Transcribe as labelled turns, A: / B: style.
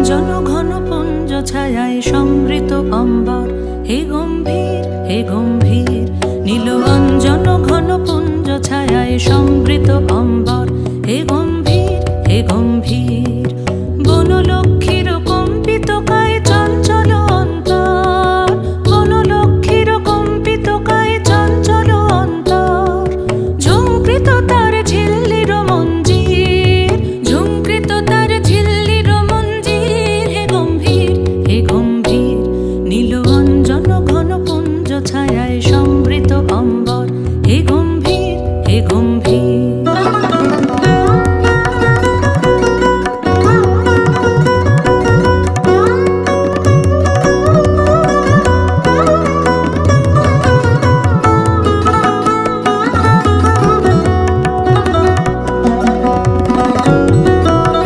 A: অঞ্জন ঘন পুঞ্জ ছায়ায় সমৃত অম্বর। হে গম্ভীর হে গম্ভীর, নীল অঞ্জন ঘন পুঞ্জ ছায়ায় সমৃত অম্বর। que con